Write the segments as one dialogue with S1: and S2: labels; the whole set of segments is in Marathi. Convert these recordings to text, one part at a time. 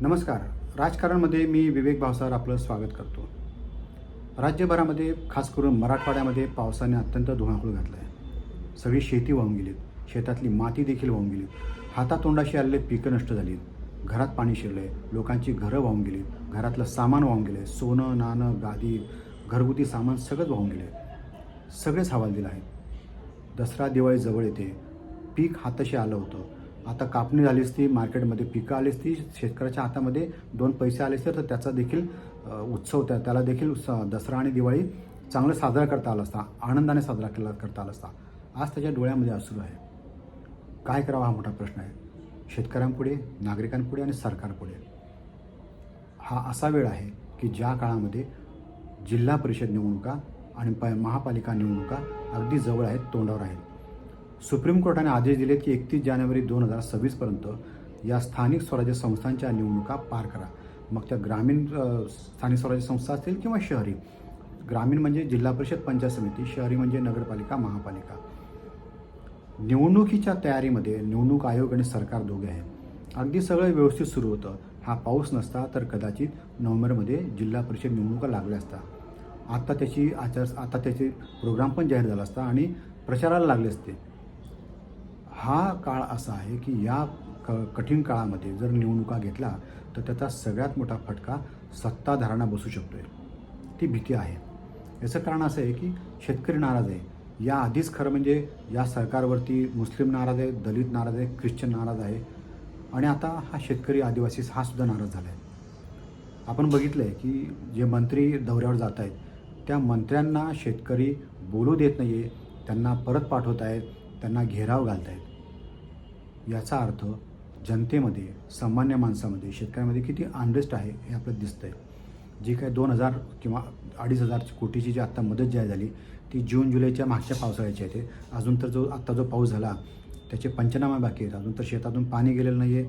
S1: नमस्कार. राजकारणमध्ये मी विवेक भावसार आपलं स्वागत करतो. राज्यभरामध्ये खास करून मराठवाड्यामध्ये पावसाने अत्यंत धुमाकूळ घातला आहे सगळी शेती वाहून गेली शेतातली माती देखील वाहून गेली हातातोंडाशी आलेले पिकं नष्ट झाली घरात पाणी शिरले लोकांची घरं वाहून गेली घरातलं सामान वाहून गेलं सोनं नाणं गादी घरगुती सामान सगळंच वाहून गेले सगळेच हवाल दिलं आहेत. दसरा दिवाळी जवळ येते. पीक हाताशी आलं होतं. आता कापणी झाली असती मार्केटमध्ये पिकं आली असती शेतकऱ्याच्या हातामध्ये दोन पैसे आले असते तर त्याचा देखील उत्सव त्या त्याला देखील स- दसरा आणि दिवाळी चांगलं साजरा करता आला असता आनंदाने साजरा केला करता आला असता. आज त्याच्या डोळ्यामध्ये असू आहे. काय करावा हा मोठा प्रश्न आहे. शेतकऱ्यांपुढे नागरिकांपुढे आणि सरकारपुढे. हा असा वेळ आहे की ज्या काळामध्ये जिल्हा परिषद निवडणुका आणि प महापालिका निवडणुका अगदी जवळ आहेत तोंडावर आहेत. सुप्रीम कोर्टाने आदेश दिलेत की एकतीस जानेवारी दोन हजार सव्वीसपर्यंत या स्थानिक स्वराज्य संस्थांच्या निवडणुका पार करा. मग त्या ग्रामीण स्थानिक स्वराज्य संस्था असतील किंवा शहरी. ग्रामीण म्हणजे जिल्हा परिषद पंचायत समिती शहरी म्हणजे नगरपालिका महापालिका. निवडणुकीच्या तयारीमध्ये निवडणूक आयोग आणि सरकार दोघे आहे अगदी सगळं व्यवस्थित सुरू होतं. हा पाऊस नसता तर कदाचित नोव्हेंबरमध्ये जिल्हा परिषद निवडणुका लागल्या असता. आत्ता त्याची आचार आता त्याचे प्रोग्राम पण जाहीर झाला असता आणि प्रचाराला लागले असते. हा काळ असा आहे की या क कठीण काळामध्ये जर निवडणुका घेतला तर त्याचा सगळ्यात मोठा फटका सत्ताधाऱ्यांना बसू शकतो आहे ती भीती आहे. याचं कारण असं आहे की शेतकरी नाराज आहे. या आधीच खरं म्हणजे या सरकारवरती मुस्लिम नाराज आहे दलित नाराज आहे ख्रिश्चन नाराज आहे. आणि आता हा शेतकरी आदिवासी हा सुद्धा नाराज झाला आहे आपण बघितलं आहे की जे मंत्री दौऱ्यावर जात आहेत त्या मंत्र्यांना शेतकरी बोलू देत नाही आहे त्यांना परत पाठवत आहेत त्यांना घेराव घालत आहेत याचा अर्थ जनतेमध्ये सामान्य माणसामध्ये शेतकऱ्यामध्ये किती अनरेस्ट आहे हे आपल्याला दिसतं आहे जी काय दोन हजार किंवा अडीच हजार कोटीची जी आत्ता मदत जाहीर झाली ती जून जुलैच्या मागच्या पावसाळ्याची आहे ते. अजून तर जो आत्ता जो पाऊस झाला त्याचे पंचनामे बाकी आहेत. अजून तर शेतातून पाणी गेलेलं नाही आहे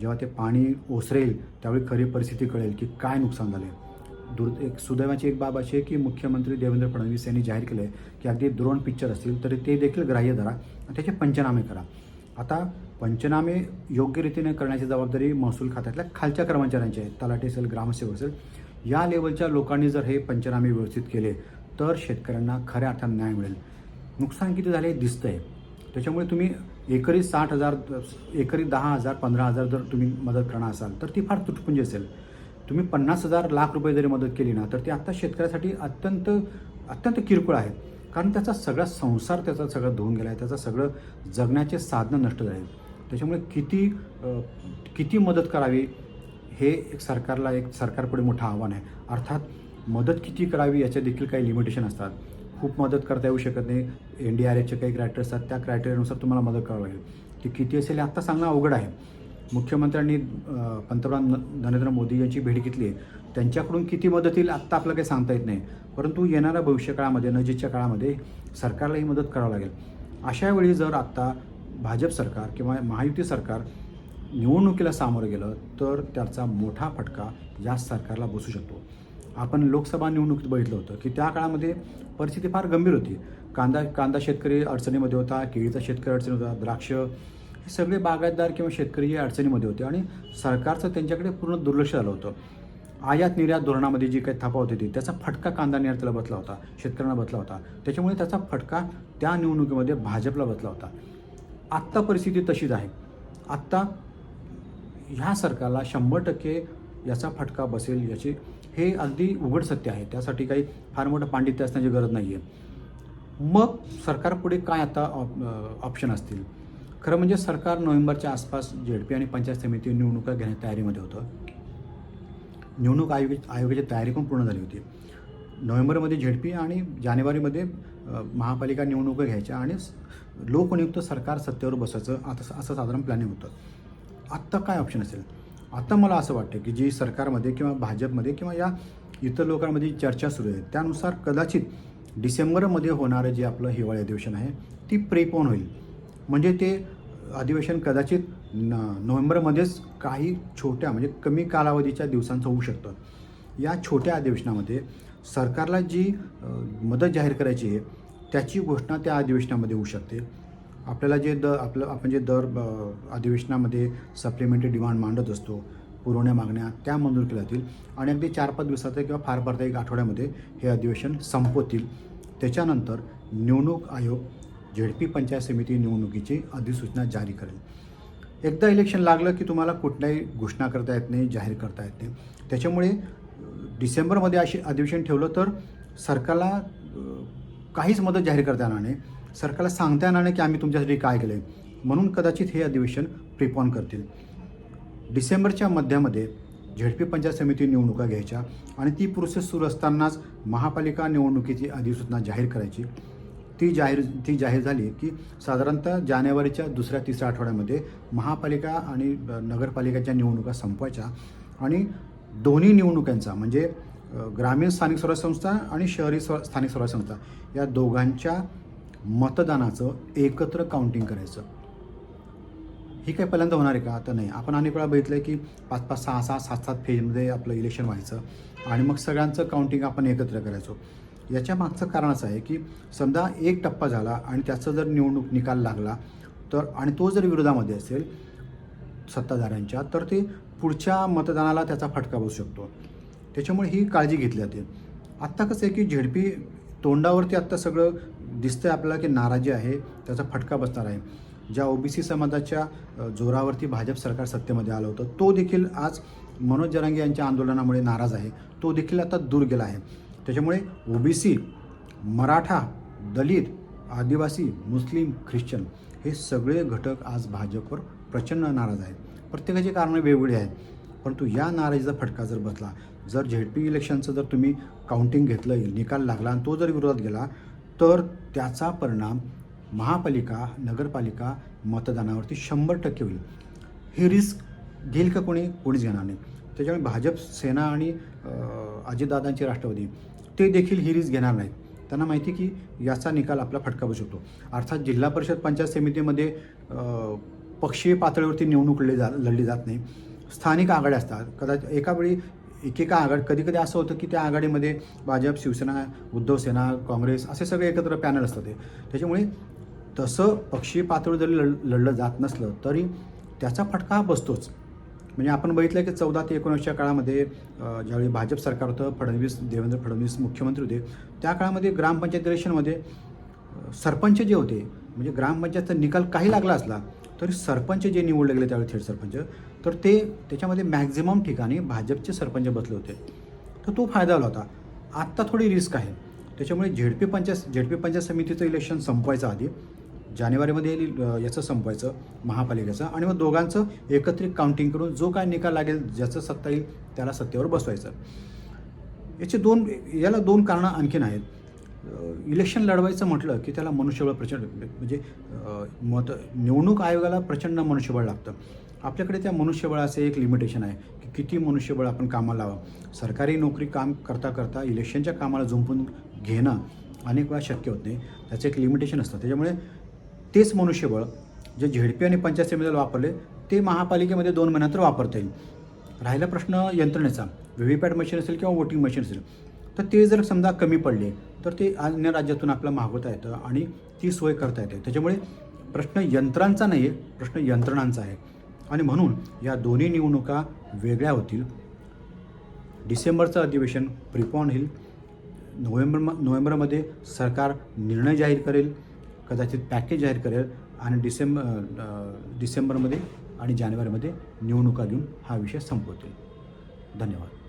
S1: जेव्हा ते पाणी ओसरेल त्यावेळी खरी परिस्थिती कळेल की काय नुकसान झालं आहे दुर् एक सुदैवाची एक बाब अशी आहे की मुख्यमंत्री देवेंद्र फडणवीस यांनी जाहीर केलं आहे की अगदी द्रोण पिक्चर असतील तरी ते देखील ग्राह्य धरा आणि त्याचे पंचनामे करा. आता पंचनामे योग्य रीतीने करण्याची जबाबदारी महसूल खात्यातल्या खालच्या कर्मचाऱ्यांची आहे. तलाठी असेल ग्रामसेवक असेल या लेवलच्या लोकांनी जर हे पंचनामे व्यवस्थित केले तर शेतकऱ्यांना खऱ्या अर्थाने न्याय मिळेल. नुकसान किती झाले हे आहे त्याच्यामुळे तुम्ही एकरी साठ हजार एकरी दहा हजार पंधरा हजार जर तुम्ही मदत करणार असाल तर ती फार तुटपुंजी असेल. तुम्ही पन्नास हजार लाख रुपये जरी मदत केली ना तर ती आत्ता शेतकऱ्यासाठी अत्यंत अत्यंत किरकोळ आहे. कारण त्याचा सगळा संसार त्याचा सगळं धुवून गेला आहे त्याचं सगळं जगण्याचे साधनं नष्ट झाले त्याच्यामुळे किती किती मदत करावी हे एक सरकारला एक सरकारपुढे मोठं आव्हान आहे. अर्थात मदत किती करावी याचे देखील काही लिमिटेशन असतात. खूप मदत करता येऊ शकत नाही. एन डी आर एफचे काही क्रायटेरिया असतात. त्या क्रायटेरियानुसार तुम्हाला मदत करावी लागेल. ती किती असेल हे आत्ता सांगणं अवघड आहे. मुख्यमंत्र्यांनी पंतप्रधान न- नरेंद्र मोदी यांची भेट घेतली आहे. त्यांच्याकडून किती मदत येईल आत्ता आपल्याला काही सांगता येत नाही. परंतु येणाऱ्या भविष्यकाळामध्ये नजीकच्या काळामध्ये सरकारला ही मदत करावी लागेल. अशा वेळी जर आत्ता भाजप सरकार किंवा महायुती सरकार निवडणुकीला सामोरं गेलं तर त्याचा मोठा फटका या सरकारला बसू शकतो. आपण लोकसभा निवडणुकीत बघितलं होतं की त्या काळामध्ये परिस्थिती फार गंभीर होती. कांदा कांदा शेतकरी अडचणीमध्ये होता केळीचा शेतकरी अडचणी होता द्राक्ष हे सगळे बागायतदार किंवा शेतकरी या अडचणीमध्ये होते आणि सरकारचं त्यांच्याकडे पूर्ण दुर्लक्ष झालं होतं. आयात निर्यात धोरणामध्ये जी काही थापा होती ती त्याचा फटका कांदा निर्यातीला बसला होता शेतकऱ्यांना बसला होता. त्याच्यामुळे त्याचा फटका त्या निवडणुकीमध्ये भाजपला बसला होता. आत्ता परिस्थिती तशीच आहे. आत्ता ह्या सरकारला शंभर टक्के याचा फटका बसेल याची हे अगदी उघड सत्य आहे. त्यासाठी काही फार मोठं पांडित्य असण्याची गरज नाही आहे मग सरकारपुढे काय आता ऑप ऑप्शन असतील? खरं म्हणजे सरकार नोव्हेंबरच्या आसपास झेडपी आणि पंचायत समिती निवडणुका घेण्याच्या तयारीमध्ये होतं. निवडणूक आयोग आयोगाची तयारी पण पूर्ण झाली होती. नोव्हेंबरमध्ये झेडपी आणि जानेवारीमध्ये महापालिका निवडणुका घ्यायच्या आणि लोकनियुक्त सरकार सत्तेवर बसायचं आता असं साधारण प्लॅनिंग होतं. आत्ता काय ऑप्शन असेल? आता मला असं वाटतं की जी सरकारमध्ये किंवा भाजपमध्ये किंवा या इतर लोकांमध्ये चर्चा सुरू आहे त्यानुसार कदाचित डिसेंबरमध्ये होणारं जे आपलं हिवाळी अधिवेशन आहे ती प्रेपोन होईल. म्हणजे ते अधिवेशन कदाचित न नोव्हेंबरमध्येच काही छोट्या म्हणजे कमी कालावधीच्या दिवसांचं होऊ शकतं. या छोट्या अधिवेशनामध्ये सरकारला जी मदत जाहीर करायची आहे त्याची घोषणा त्या अधिवेशनामध्ये होऊ शकते. आपल्याला जे द आपलं आपण जे दर अधिवेशनामध्ये सप्लिमेंटरी डिमांड मांडत असतो पुरवण्या मागण्या त्या मंजूर केल्या जातील. आणि अगदी चार पाच दिवसात किंवा फार फार तर एक आठवड्यामध्ये हे अधिवेशन संपवतील. त्याच्यानंतर निवडणूक आयोग झेडपी पंचायत समिती निवडणुकीची अधिसूचना जारी करेल. एकदा इलेक्शन लागलं की तुम्हाला कुठल्याही घोषणा करता येत नाही जाहीर करता येत नाही. त्याच्यामुळे डिसेंबरमध्ये अशी अधिवेशन ठेवलं तर सरकारला काहीच मदत जाहीर करता येणार नाही. सरकारला सांगता येणार नाही की आम्ही तुमच्यासाठी काय केलं आहे म्हणून कदाचित हे अधिवेशन प्रिपॉन करतील. डिसेंबरच्या मध्यामध्ये झेडपी पंचायत समिती निवडणुका घ्यायच्या आणि ती प्रोसेस सुरू असतानाच महापालिका निवडणुकीची अधिसूचना जाहीर करायची. ती जाहीर ती जाहीर झाली की साधारणतः जानेवारीच्या दुसऱ्या तिसऱ्या आठवड्यामध्ये महापालिका आणि नगरपालिकेच्या निवडणुका संपवायच्या आणि दोन्ही निवडणुकांचा म्हणजे ग्रामीण स्थानिक स्वराज्य संस्था आणि शहरी स्व स्थानिक स्वराज्य संस्था या दोघांच्या मतदानाचं एकत्र काउंटिंग करायचं. ही काय पहिल्यांदा होणार आहे का? आता नाही. आपण अनेक वेळा बघितलं आहे की पाच पाच सहा सहा सात सात फेजमध्ये आपलं इलेक्शन व्हायचं आणि मग सगळ्यांचं काउंटिंग आपण एकत्र करायचो. याच्या मागचं कारण असं आहे की समजा एक टप्पा झाला आणि त्याचा जर निवडणूक निकाल लागला तर आणि तो जर विरोधामध्ये असेल सत्ताधाऱ्यांच्या तर ते पुढच्या मतदानाला त्याचा फटका बसू शकतो. त्याच्यामुळे ही काळजी घेतली जाते. आत्ता कसं आहे की झेडपी तोंडावरती आत्ता सगळं दिसतंय आपल्याला की नाराजी आहे त्याचा फटका बसणार आहे. ज्या ओबीसी समाजाच्या जोरावरती भाजप सरकार सत्तेमध्ये आलं होतं तो देखील आज मनोज जरांगे यांच्या आंदोलनामुळे नाराज आहे. तो देखील आता दूर गेला आहे. त्याच्यामुळे ओबीसी मराठा दलित आदिवासी मुस्लिम ख्रिश्चन हे सगळे घटक आज भाजपवर प्रचंड नाराज आहेत. प्रत्येकाची कारणं वेगवेगळी आहेत. परंतु या नाराजीचा फटका जर बसला जर झेडपी इलेक्शनचं जर तुम्ही काउंटिंग घेतलं निकाल लागला आणि तो जर विरोधात गेला तर त्याचा परिणाम महापालिका नगरपालिका मतदानावरती शंभर टक्के होईल. ही रिस्क घेईल का कोणी? कोणीच घेणार नाही. त्याच्यामुळे भाजप सेना आणि अजितदादांची राष्ट्रवादी ते देखील ही रिस्क घेणार नाहीत. त्यांना माहिती की याचा निकाल आपला फटका बसू शकतो अर्थात जिल्हा परिषद पंचायत समितीमध्ये पक्षीय पातळीवरती निवडणूक लढली जा लढली जात नाही. स्थानिक आघाड्या असतात. कदाचित एका वेळी एकेका आघाडी कधी कधी असं होतं की त्या आघाडीमध्ये भाजप शिवसेना उद्धव सेना काँग्रेस असे सगळे एकत्र पॅनल असतात ते. त्याच्यामुळे तसं पक्षीय पातळी जरी लढ लढलं जात नसलं तरी त्याचा फटका हा बसतोच. म्हणजे आपण बघितलं की चौदा ते एकोणीसच्या काळामध्ये ज्यावेळी भाजप सरकार होतं फडणवीस देवेंद्र फडणवीस मुख्यमंत्री होते त्या काळामध्ये ग्रामपंचायत इलेक्शनमध्ये सरपंच जे होते म्हणजे ग्रामपंचायतचा निकाल काही लागला असला तरी सरपंच जे निवडले गेले त्यावेळी थेट सरपंच तर ते त्याच्यामध्ये मॅक्झिमम ठिकाणी भाजपचे सरपंच बसले होते. तर तो फायदा झाला होता. आत्ता थोडी रिस्क आहे. त्याच्यामुळे झेडपी पंचायत झेडपी पंचायत समितीचं इलेक्शन संपवायचं आधी जानेवारीमध्ये याचं संपवायचं महापालिकेचं आणि मग दोघांचं एकत्रित काउंटिंग करून जो काय निकाल लागेल ज्याचं सत्ता येईल त्याला सत्तेवर बसवायचं. याचे दोन याला दोन कारणं आणखीन आहेत. इलेक्शन लढवायचं म्हटलं की त्याला मनुष्यबळ प्रचंड म्हणजे मत निवडणूक आयोगाला प्रचंड मनुष्यबळ लागतं. आपल्याकडे त्या मनुष्यबळाचं एक लिमिटेशन आहे की किती मनुष्यबळ आपण कामाला लावा सरकारी नोकरी काम करता करता इलेक्शनच्या कामाला झुंपून घेणं अनेक वेळा शक्य होत नाही. त्याचं एक लिमिटेशन असतं. त्याच्यामुळे तेच मनुष्यबळ जे झेडपी आणि पंचायत समितीला वापरले ते महापालिकेमध्ये दोन महिन्यात वापरता येईल. राहिला प्रश्न यंत्रणेचा. व्ही व्ही पॅट मशीन असेल किंवा वोटिंग मशीन असेल. तर ते जर समजा कमी पडले तर ते अन्य राज्यातून आपलं मागवता येतं आणि ती सोय करता येते. त्याच्यामुळे प्रश्न यंत्रांचा नाही आहे प्रश्न यंत्रणांचा आहे. आणि म्हणून या दोन्ही निवडणुका वेगळ्या होतील. डिसेंबरचं अधिवेशन प्रिपॉन होईल. नोव्हेंबर नोव्हेंबरमध्ये सरकार निर्णय जाहीर करेल कदाचित पॅकेज जाहीर करेल आणि डिसेंबर डिसेंबरमध्ये आणि जानेवारीमध्ये निवडणुका घेऊन हा विषय संपवतील. धन्यवाद.